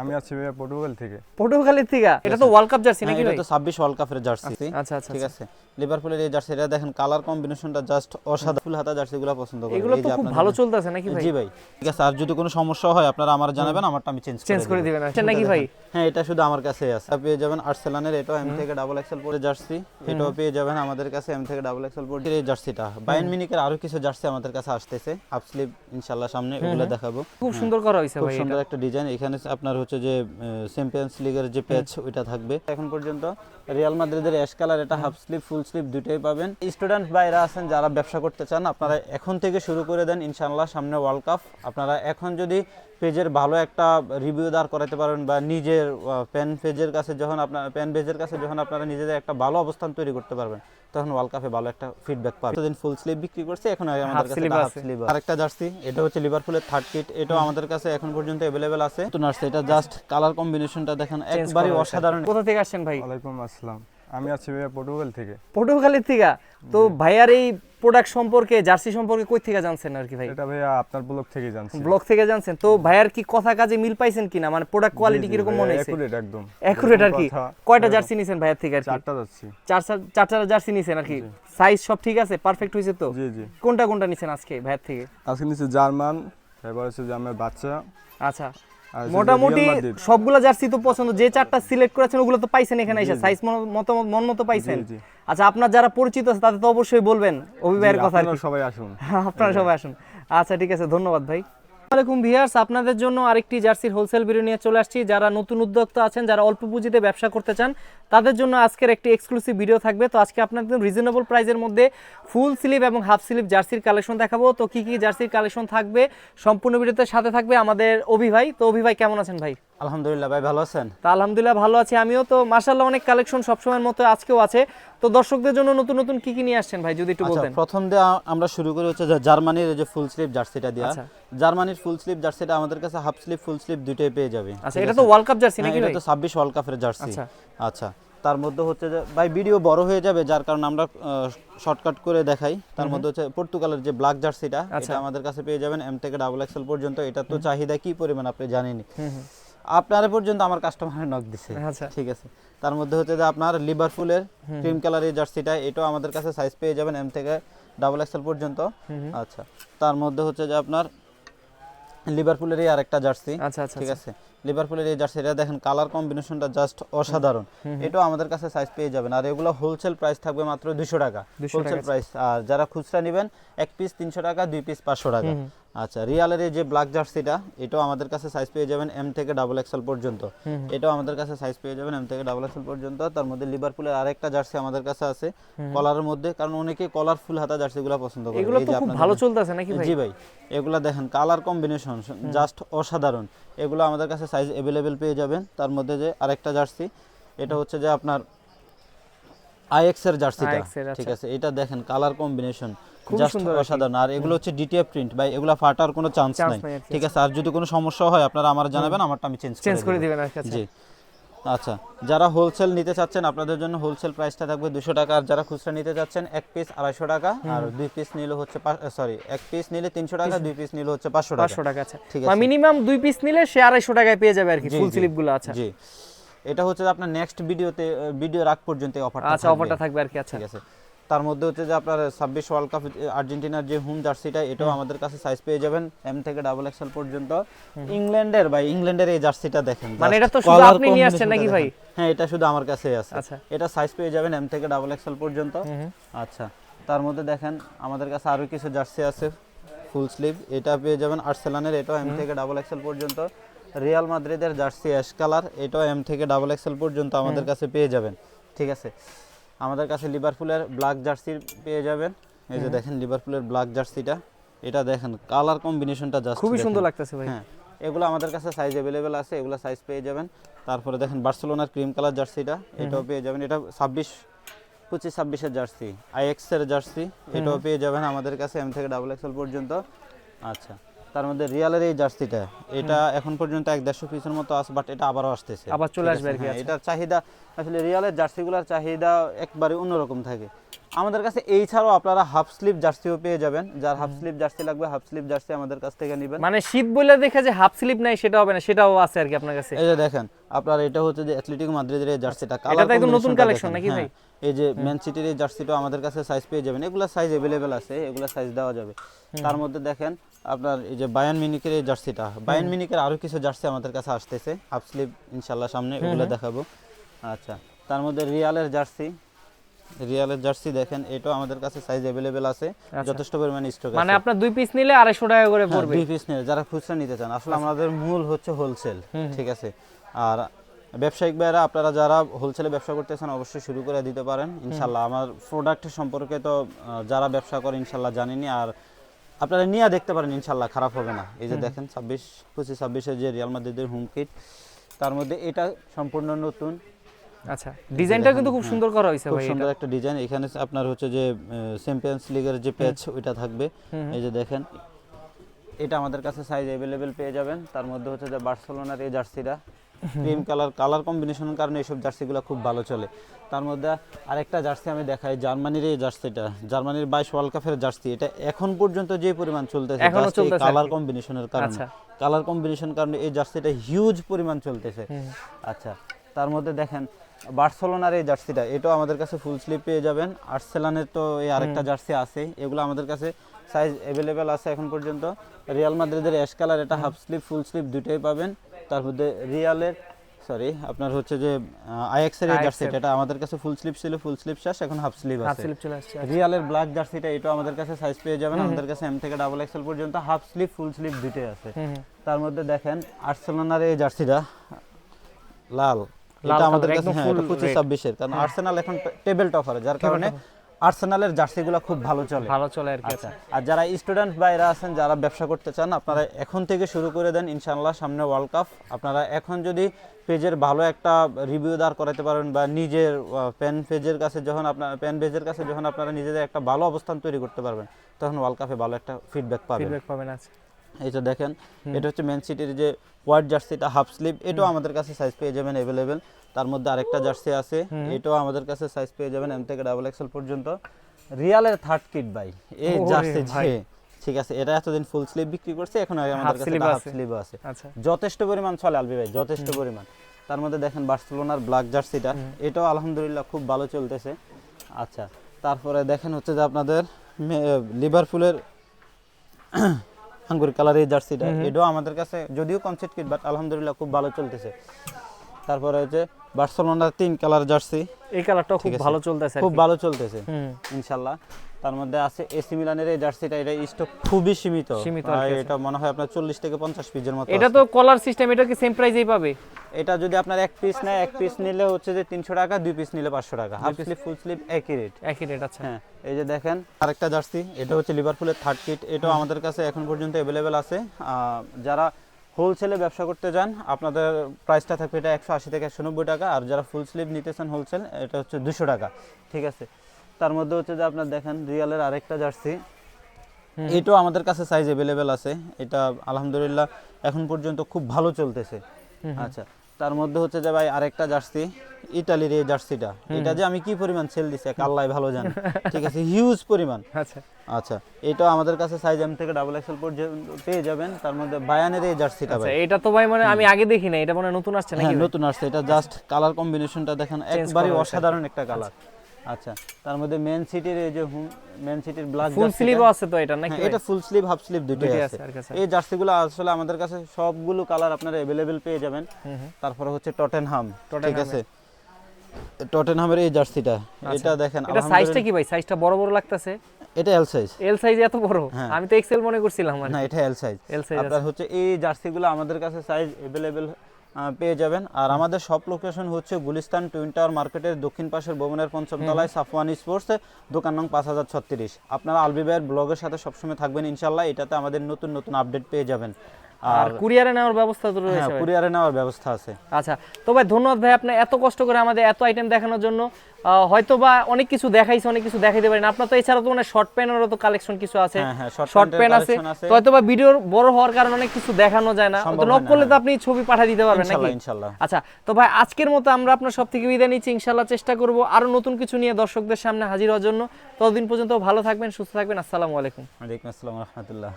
আমি আছি ভাইয়া পর্তুগাল থেকে। পর্তুগালের থেকে? এটা তো ওয়ার্ল্ড কাপ জার্সি হ্যাঁ, নাকি এটা তো ছাব্বিশ ওয়ার্ল্ড কাপের জার্সি আচ্ছা আচ্ছা ঠিক আছে। লিভারপুলের এই জার্সি এটা দেখেন কালার কম্বিনেশনটা জাস্ট অসাধারণ। ফুল হাতা জার্সিগুলো পছন্দ করি এগুলো তো খুব ভালো চলতেছে নাকি ভাই? জি ভাই। ঠিক আছে আর যদি কোনো সমস্যা হয় আপনারা আমার জানাবেন আমারটা আমি চেঞ্জ চেঞ্জ করে দিবেন। আচ্ছা নাকি ভাই? হ্যাঁ এটা শুধু আমার কাছে আছে। আপনি পেয়ে যাবেন আর্সেলানের এটা এম থেকে ডাবল এক্সেল পরে জার্সি এটাও পেয়ে যাবেন আমাদের কাছে এম থেকে ডাবল এক্সেল পরে এই জার্সিটা বায়ান মিনিকের আরও কিছু জার্সি আমাদের কাছে আসতেছে। স্লিভ ইনশাআল্লাহ সামনে ওগুলো দেখাবো। খুব সুন্দর করা হয়েছে খুব ভাই সুন্দর একটা ডিজাইন এখানে আপনার হচ্ছে যে চ্যাম্পিয়ন্স লিগের যে প্যাচ ওইটা থাকবে। এখন পর্যন্ত রিয়াল মাদ্রিদের অ্যাশ কালার এটা হাফ স্লিপ ফুল স্লিপ দুটোই পাবেন। স্টুডেন্ট বাইরা আছেন যারা ব্যবসা করতে চান আপনারা এখন থেকে শুরু করে দেন ইনশাআল্লাহ সামনে ওয়ার্ল্ড কাপ আপনারা এখন যদি পেজের ভালো একটা রিভিউ দাঁড় করাতে পারেন বা নিজের পেন পেজের কাছে যখন আপনার পেন পেজের কাছে যখন আপনারা নিজেদের একটা ভালো অবস্থান তৈরি করতে পারবেন তখন ওয়ার্ল্ড কাপে ভালো একটা ফিডব্যাক পাবে। এতদিন ফুল স্লিভ বিক্রি করছে এখন আমাদের কাছে হাফ স্লিভ আরেকটা জার্সি এটা হচ্ছে লিভারপুলের থার্ড কিট এটাও আমাদের কাছে এখন পর্যন্ত अवेलेबल আছে। তো নার্স এটা জাস্ট কালার কম্বিনেশনটা দেখেন হয়েছে। অসাধারণ। কোথা থেকে আসছেন ভাই? ওয়ালাইকুম আসসালাম। আমি আছি ভাইয়া পর্তুগাল থেকে। পর্তুগালের থেকে? তো ভাইয়ার এই প্রোডাক্ট সম্পর্কে জার্সি সম্পর্কে কই থেকে জানছেন আর কি ভাই? এটা ভাইয়া আপনার ব্লগ থেকে জানছি। ব্লগ থেকে জানছেন? তো ভাইয়ার কি কথা কাজে মিল পাইছেন কিনা? মানে প্রোডাক্ট কোয়ালিটি কীরকম মনে হয়েছে একুরেট একদম। অ্যাকুরেট আর কি? কয়টা জার্সি নিছেন ভাইয়ার থেকে আর কি? চারটা যাচ্ছি। চার চার চার চার জার্সি নিছেন আর কি? সাইজ সব ঠিক আছে? পারফেক্ট হয়েছে তো? জি জি। কোনটা কোনটা নিছেন আজকে ভাইয়ার থেকে? আজকে নিচে জার্মান এবার হচ্ছে আমার বাচ্চা। আচ্ছা। মোটামুটি সবগুলা জার্সি তো পছন্দ। যে চারটা সিলেক্ট করেছেন ওগুলো তো পাইছেন এখানে এসে। সাইজ মত মন মতো পাইছেন। আচ্ছা আপনার যারা পরিচিত আছে তাদের তো অবশ্যই বলবেন অভিভাবকের কথা সবাই আসুন। আপনারা সবাই আসুন। আচ্ছা ঠিক আছে ধন্যবাদ ভাই। আসসালামাইকুম ভিয়ার্স আপনাদের জন্য আরেকটি জার্সির হোলসেল ভিডিও নিয়ে চলে আসছি। যারা নতুন উদ্যোক্তা আছেন যারা অল্প পুঁজিতে ব্যবসা করতে চান তাদের জন্য আজকের একটি এক্সক্লুসিভ ভিডিও থাকবে। তো আজকে আপনাদের রিজনেবল প্রাইসের মধ্যে ফুল স্লিভ এবং হাফ স্লিভ জার্সির কালেকশন দেখাবো। তো কি কি জার্সির কালেকশন থাকবে সম্পূর্ণ ভিডিওতে সাথে থাকবে আমাদের অভি ভাই। তো অভি ভাই কেমন আছেন ভাই? আলহামদুলিল্লাহ ভাই ভালো আছেন? তা আলহামদুলিল্লাহ ভালো আছি আমিও। তো মার্শাল্লাহ অনেক কালেকশন সবসময়ের মতো আজকেও আছে। তো দর্শকদের জন্য নতুন নতুন কি কি নিয়ে আসছেন ভাই যদি একটু আচ্ছা বলতেন? প্রথম দিয়ে আমরা শুরু করি হচ্ছে জার্মানির এই যে ফুল স্লিভ জার্সিটা দিয়া। আচ্ছা। জার্মানির ফুল স্লিভ জার্সিটা আমাদের কাছে হাফ স্লিপ ফুল স্লিপ দুটোই পেয়ে যাবে। আচ্ছা এটা তো ওয়ার্ল্ড কাপ জার্সি নাকি এটা তো ছাব্বিশ ওয়ার্ল্ড কাপের জার্সি আচ্ছা। তার মধ্যে হচ্ছে যে ভাই ভিডিও বড় হয়ে যাবে যার কারণে আমরা শর্টকাট করে দেখাই। তার মধ্যে হচ্ছে পর্তুগালের যে ব্ল্যাক জার্সিটা আচ্ছা। এটা আমাদের কাছে পেয়ে যাবেন এম থেকে ডাবল এক্সেল পর্যন্ত। এটা তো চাহিদা কি পরিমাণ আপনি জানেনই। আপনারা পর্যন্ত আমার কাস্টমার নক দিছে। আচ্ছা। ঠিক আছে? তার মধ্যে হচ্ছে যে আপনার লিভারপুলের ক্রিম কালারের জার্সিটা এটাও আমাদের কাছে সাইজ পেয়ে যাবেন এম থেকে ডাবল এক্সেল পর্যন্ত। আচ্ছা তার মধ্যে হচ্ছে যে আপনার লিভারপুলের এই আরেকটা জার্সি। আচ্ছা আচ্ছা ঠিক আছে? লিভারপুলের এই জার্সিটা দেখেন কালার কম্বিনেশনটা জাস্ট অসাধারণ। এটাও আমাদের কাছে সাইজ পেয়ে যাবেন। আর এগুলো হোলসেল প্রাইস থাকবে মাত্র দুশো টাকা। হোলসেল প্রাইস আর যারা খুচরা নেবেন এক পিস তিনশো টাকা দুই পিস পাঁচশো টাকা। আচ্ছা রিয়ালের এই যে ব্ল্যাক জার্সিটা এটাও আমাদের কাছে সাইজ পেয়ে যাবেন এম থেকে ডাবল এক্সেল পর্যন্ত। এটাও আমাদের কাছে সাইজ পেয়ে যাবেন এম থেকে ডাবল এক্সেল পর্যন্ত। তার মধ্যে লিভারপুলের আরেকটা জার্সি আমাদের কাছে আছে কলারের মধ্যে কারণ অনেকে কলার ফুল হাতা জার্সিগুলো পছন্দ করে। এগুলো তো খুব ভালো চলতেছে নাকি ভাই? জি ভাই এগুলা দেখেন কালার কম্বিনেশন জাস্ট অসাধারণ। এগুলো আমাদের কাছে সাইজ অ্যাভেলেবেল পেয়ে যাবেন। তার মধ্যে যে আরেকটা জার্সি এটা হচ্ছে যে আপনার আইএক্স এর জার্সিটা। ঠিক আচ্ছা। আছে এটা দেখেন কালার কম্বিনেশন অসাধারণ। আর এগুলো হচ্ছে ডিটিএফ প্রিন্ট ভাই এগুলো ফাটার কোনো চান্স নাই। কি, ঠিক আছে আর যদি কোনো সমস্যা হয় আপনারা আমার জানাবেন আমারটা আমি চেঞ্জ করে দিবেন আচ্ছা। জি। আচ্ছা যারা হোলসেল নিতে চাচ্ছেন আপনাদের জন্য হোলসেল প্রাইসটা থাকবে দুশো টাকা। আর যারা খুচরা নিতে চাচ্ছেন এক পিস আড়াইশো টাকা। আর দুই পিস নিলে হচ্ছে সরি এক পিস নিলে তিনশো টাকা দুই পিস নিলে হচ্ছে পাঁচশো টাকা। পাঁচশো টাকা আচ্ছা। ঠিক আছে। মিনিমাম দুই পিস নিলে সে আড়াইশো টাকায় পেয়ে যাবে আর কি ফুল স্লিপগুলো স্লিপগুলো আচ্ছা। জি। এটা হচ্ছে আপনার নেক্সট ভিডিওতে ভিডিও রাখ পর্যন্ত অফারটা আচ্ছা অফারটা থাকবে আর কি আচ্ছা। ঠিক আছে। তার মধ্যে হচ্ছে যে আপনার ছাব্বিশ ওয়ার্ল্ড কাপ আর্জেন্টিনার যে হোম জার্সিটা এটাও আমাদের কাছে সাইজ পেয়ে যাবেন। এম থেকে ডাবল এক্সেল পর্যন্ত। ইংল্যান্ডের ভাই ইংল্যান্ডের এই জার্সিটা দেখেন। মানে এটা তো শুধু আপনি নিয়ে আসছেন নাকি ভাই? হ্যাঁ এটা শুধু আমার কাছেই আছে। আচ্ছা। এটা সাইজ পেয়ে যাবেন এম থেকে ডাবল এক্সেল পর্যন্ত। আচ্ছা তার মধ্যে দেখেন আমাদের কাছে আরও কিছু জার্সি আছে। ফুল স্লিভ এটা পেয়ে যাবেন আর্সেলানের এটাও এম থেকে ডাবল এক্সেল পর্যন্ত। রিয়াল মাদ্রিদের জার্সি অ্যাশ কালার এটাও এম থেকে ডাবল এক্সেল পর্যন্ত আমাদের কাছে পেয়ে যাবেন। ঠিক আছে? আমাদের কাছে লিভারপুলের ব্ল্যাক জার্সি পেয়ে যাবেন। এই যে দেখেন লিভারপুলের ব্ল্যাক জার্সিটা এটা দেখেন কালার কম্বিনেশনটা জাস্ট খুবই সুন্দর লাগতেছে ভাই। হ্যাঁ এগুলো আমাদের কাছে সাইজ অ্যাভেলেবেল আছে এগুলো সাইজ পেয়ে যাবেন। তারপরে দেখেন বার্সেলোনার ক্রিম কালার জার্সিটা এটাও পেয়ে যাবেন। এটা ছাব্বিশ পঁচিশ ছাব্বিশের জার্সি আইএক্স এর জার্সি এটাও পেয়ে যাবেন আমাদের কাছে এম থেকে ডাবল এক্সেল পর্যন্ত। আচ্ছা। তার মধ্যে রিয়ালের এই জার্সিটা এটা এখন পর্যন্ত এক দেড়শো পিসের মতো আছে বাট এটা আবারও আসতেছে। আবার চলে আসবে আর কি, হ্যাঁ, আচ্ছা। এটার চাহিদা আসলে রিয়ালের জার্সিগুলোর চাহিদা একবারে অন্যরকম থাকে। আমাদের কাছে এই ছাড়াও আপনারা হাফ স্লিভ জার্সিও পেয়ে যাবেন। যার হাফ স্লিপ জার্সি লাগবে হাফ স্লিপ জার্সি আমাদের কাছ থেকে নেবেন। মানে শীত বলে দেখে যে হাফ স্লিপ নাই সেটা হবে না সেটাও আছে আর কি আপনার কাছে। এই যে দেখেন আপনার এটা হচ্ছে যে অ্যাথলেটিক মাদ্রিদের এই জার্সিটা এটা তো একদম নতুন collection নাকি ভাই? এই যে ম্যান সিটির এই জার্সিটা আমাদের কাছে সাইজ পেয়ে যাবেন এগুলা সাইজ अवेलेबल আছে এগুলা সাইজ দেওয়া যাবে তার মধ্যে দেখেন আপনার এই যে বায়ান মিনিকের এই জার্সিটা বায়ান মিনিকের আরো কিছু জার্সি আমাদের কাছে আসতেছে হাফ স্লিভ ইনশাআল্লাহ সামনে এগুলো দেখাবো আচ্ছা তার মধ্যে রিয়ালের জার্সি রিয়ালের জার্সি দেখেন এটাও আমাদের কাছে সাইজ अवेलेबल আছে যথেষ্ট পরিমাণে স্টক আছে মানে আপনার দুই পিস নিলে আড়াইশো টাকা করে পড়বে দুই পিস নিয়ে যারা খুচরা নিতে চান আসলে আমাদের মূল হচ্ছে হোলসেল ঠিক আছে আর ব্যবসায়িক ভাইয়েরা আপনারা যারা হোলসেলে ব্যবসা করতেছেন অবশ্যই শুরু করে দিতে পারেন। ইনশাল্লাহ আমার প্রোডাক্ট সম্পর্কে তো যারা ব্যবসা করে ইনশাল্লাহ জানেনি। আর আপনারা নিয়ে দেখতে পারেন ইনশাল্লাহ খারাপ হবে না। এই যে দেখেন ছাব্বিশ পঁচিশ ছাব্বিশের যে রিয়াল মাদ্রিদের হোম কিট তার মধ্যে এটা সম্পূর্ণ নতুন। আচ্ছা ডিজাইনটা কিন্তু খুব হ্যাঁ। সুন্দর করা হয়েছে ভাই সুন্দর একটা ডিজাইন এখানে আপনার হচ্ছে যে চ্যাম্পিয়ন্স লিগের যে প্যাচ ওইটা থাকবে। এই যে দেখেন এটা আমাদের কাছে সাইজ অ্যাভেলেবেল পেয়ে যাবেন। তার মধ্যে হচ্ছে যে বার্সেলোনার এই জার্সিটা। ক্রিম কালার কালার কম্বিনেশনের কারণে এইসব জার্সিগুলো খুব ভালো চলে। তার মধ্যে আরেকটা জার্সি আমি দেখাই জার্মানির এই জার্সিটা। জার্মানির বাইশ ওয়ার্ল্ড কাপের জার্সি এটা এখন পর্যন্ত যে পরিমাণ চলতেছে কালার কম্বিনেশনের কারণে। আচ্ছা। কালার কম্বিনেশন কারণে এই জার্সিটা হিউজ পরিমাণ চলতেছে। আচ্ছা তার মধ্যে দেখেন বার্সেলোনার এই জার্সিটা এটাও আমাদের কাছে ফুল স্লিপ পেয়ে যাবেন। আর্সেলানের তো এই আরেকটা জার্সি আছে এগুলো আমাদের কাছে সাইজ অ্যাভেলেবেল আছে এখন পর্যন্ত। রিয়াল মাদ্রিদের অ্যাশ কালার এটা হাফ স্লিপ ফুল স্লিপ দুটোই পাবেন। তার মধ্যে রিয়ালের সরি আপনার হচ্ছে যে আইএক্সের এই জার্সিটা এটা আমাদের কাছে ফুল স্লিপ ছিল ফুল স্লিপ শেষ এখন হাফ স্লিপ আছে। হাফ স্লিপ চলে আসছে রিয়ালের ব্ল্যাক জার্সিটা এটাও আমাদের কাছে সাইজ পেয়ে যাবেন আমাদের কাছে এম থেকে ডাবল এক্সেল পর্যন্ত হাফ স্লিপ ফুল স্লিপ দুটোই আছে। তার মধ্যে দেখেন আর্সেনালের এই জার্সিটা লাল। এটা আমাদের কাছে হ্যাঁ এটা পঁচিশ। ছাব্বিশের কারণ আর্সেনাল এখন টেবিল টপার যার কারণে আর্সেনালের জার্সিগুলো খুব ভালো চলে। ভালো চলে আর কি আচ্ছা। আর যারা স্টুডেন্ট বাইরে আছেন যারা ব্যবসা করতে চান আপনারা এখন থেকে শুরু করে দেন ইনশাআল্লাহ সামনে ওয়ার্ল্ড কাপ আপনারা এখন যদি পেজের ভালো একটা রিভিউ দাঁড় করাতে পারেন বা নিজের পেন পেজের কাছে যখন আপনার পেন পেজের কাছে যখন আপনারা নিজেদের একটা ভালো অবস্থান তৈরি করতে পারবেন তখন ওয়ার্ল্ড কাপে ভালো একটা ফিডব্যাক পাবেন। ফিডব্যাক পাবেন আচ্ছা। এটা দেখেন এটা হচ্ছে ম্যান সিটির যে হোয়াইট জার্সিটা হাফ স্লিভ এটাও আমাদের কাছে সাইজ পেয়ে যাবেন অ্যাভেলেবেল তার মধ্যে আরেকটা জার্সি আছে। এটাও আমাদের কাছে সাইজ পেয়ে যাবেন এম থেকে ডাবল এক্সেল পর্যন্ত। রিয়ালের থার্ড কিট ভাই। এই জার্সি ভাই। ঠিক আছে। এটা এতদিন ফুল স্লিভ বিক্রি করছে এখন আমাদের কাছে হাফ স্লিভ আছে। আচ্ছা। যথেষ্ট পরিমাণ চলে আলবি ভাই যথেষ্ট পরিমাণ। তার মধ্যে দেখেন বার্সেলোনার ব্ল্যাক জার্সিটা। এটাও আলহামদুলিল্লাহ খুব ভালো চলতেছে। আচ্ছা তারপরে দেখেন হচ্ছে যে আপনাদের লিভারপুলের আঙ্গুর কালার এই জার্সিটা। এটাও আমাদের কাছে যদিও কনসেপ্ট কিট বাট আলহামদুলিল্লাহ খুব ভালো চলতেছে। তারপরে হচ্ছে বার্সেলোনার তিন কালার জার্সি। এই কালারটাও খুব ভালো চলতেছে খুব ভালো চলতেছে। ইনশাল্লাহ। তার মধ্যে আছে এসি মিলানের এই জার্সিটা এটা স্টক খুবই সীমিত। এটা মনে হয় আপনার চল্লিশ থেকে পঞ্চাশ পিসের মতো এটা তো কলার সিস্টেম এটা কি সেম প্রাইজেই পাবে? এটা যদি আপনার এক পিস নেয় এক পিস নিলে হচ্ছে যে তিনশো টাকা দুই পিস নিলে পাঁচশো টাকা। হাফ স্লিপ ফুল স্লিপ একই রেট একই রেট আচ্ছা। হ্যাঁ এই যে দেখেন আরেকটা জার্সি এটা হচ্ছে লিভারপুলের থার্ড কিট এটাও আমাদের কাছে এখন পর্যন্ত অ্যাভেলেবেল আছে। যারা হোলসেলে ব্যবসা করতে যান আপনাদের প্রাইসটা থাকবে এটা একশো আশি থেকে একশো নব্বই টাকা আর যারা ফুল স্লিভ নিতে চান হোলসেল এটা হচ্ছে দুশো টাকা ঠিক আছে? তার মধ্যে হচ্ছে যে আপনার দেখেন রিয়ালের আরেকটা জার্সি এটাও আমাদের কাছে সাইজ অ্যাভেলেবেল আছে এটা আলহামদুলিল্লাহ এখন পর্যন্ত খুব ভালো চলতেছে। আচ্ছা তার মধ্যে হচ্ছে যে ভাই আরেকটা জার্সি ইটালির এই জার্সিটা। এটা যে আমি কি পরিমাণ সেল দিছি এক আল্লাহ ভালো জানে। ঠিক আছে হিউজ পরিমাণ। আচ্ছা। আচ্ছা এটাও আমাদের কাছে সাইজ এম থেকে ডাবল এক্সেল পর্যন্ত পেয়ে যাবেন। তার মধ্যে বায়ানের এই জার্সিটা আচ্ছা ভাই। এটা তো ভাই মানে আমি আগে দেখি না এটা মানে নতুন আসছে নাকি হ্যাঁ নতুন আসছে এটা জাস্ট কালার কম্বিনেশনটা দেখেন একবারে অসাধারণ একটা কালার আচ্ছা তার মধ্যে মেন সিটির এই যে মেন সিটির ব্ল্যাক ফুল স্লিভও আছে তো এটা নাকি হ্যাঁ, ভাই? এটা ফুল স্লিভ হাফ স্লিভ দুটোই দুটোই আছে আছে, আর কাছে। এই জার্সিগুলো আসলে আমাদের কাছে সবগুলো কালার আপনারা अवेलेबल পেয়ে যাবেন হুম হুম। তারপরে হচ্ছে টটেনহাম ঠিক টটেনহামের। আছে টটেনহামের এই জার্সিটা এটা দেখেন এটা সাইজটা কি ভাই সাইজটা বড় বড় লাগতেছে এটা এল সাইজ এল সাইজ এত বড় হ্যাঁ। আমি তো এক্সেল মনে করছিলাম মানে না এটা এল সাইজ এল সাইজ আপনার হচ্ছে এই জার্সিগুলো আমাদের কাছে সাইজ अवेलेबल পেয়ে যাবেন। আর আমাদের সব লোকেশন হচ্ছে গুলিস্তান টুইন টাওয়ার মার্কেটের দক্ষিণ পাশের ভবনের পঞ্চম তলায় সাফওয়ান স্পোর্টস দোকান নং পাঁচ হাজার ছত্রিশ। আপনারা আলবি ভাইয়ের ব্লগের সাথে সবসময় থাকবেন ইনশাল্লাহ এটাতে আমাদের নতুন নতুন আপডেট পেয়ে যাবেন। আর কুরিয়ারে নেওয়ার ব্যবস্থা তো রয়েছে হ্যাঁ কুরিয়ারে নেওয়ার ব্যবস্থা আছে। আচ্ছা তো ভাই ধন্যবাদ ভাই আপনি এত কষ্ট করে আমাদের এত আইটেম দেখানোর জন্য। হয়তো বা অনেক কিছু দেখাইছে অনেক কিছু দেখাইতে পারেন। আপনার তো এছাড়া তো মানে শর্ট প্যানেরও তো কালেকশন কিছু আছে। হ্যাঁ হ্যাঁ শর্ট প্যান আছে। তো হয়তো বা ভিডিওর বড় হওয়ার কারণে অনেক কিছু দেখানো যায় না। তো হয় নক করলে তো হ্যাঁ। আপনি ছবি পাঠিয়ে দিতে পারবেন নাকি? ইনশাল্লাহ। আচ্ছা তো ভাই আজকের মতো আমরা আপনার সব থেকে বিদায় নিচ্ছি। ইনশাল্লাহ চেষ্টা করব আরও নতুন কিছু নিয়ে দর্শকদের সামনে হাজির হওয়ার জন্য। ততদিন পর্যন্ত ভালো থাকবেন সুস্থ থাকবেন। আসসালামু আলাইকুম। আসসালাম রহমতুল্লাহ।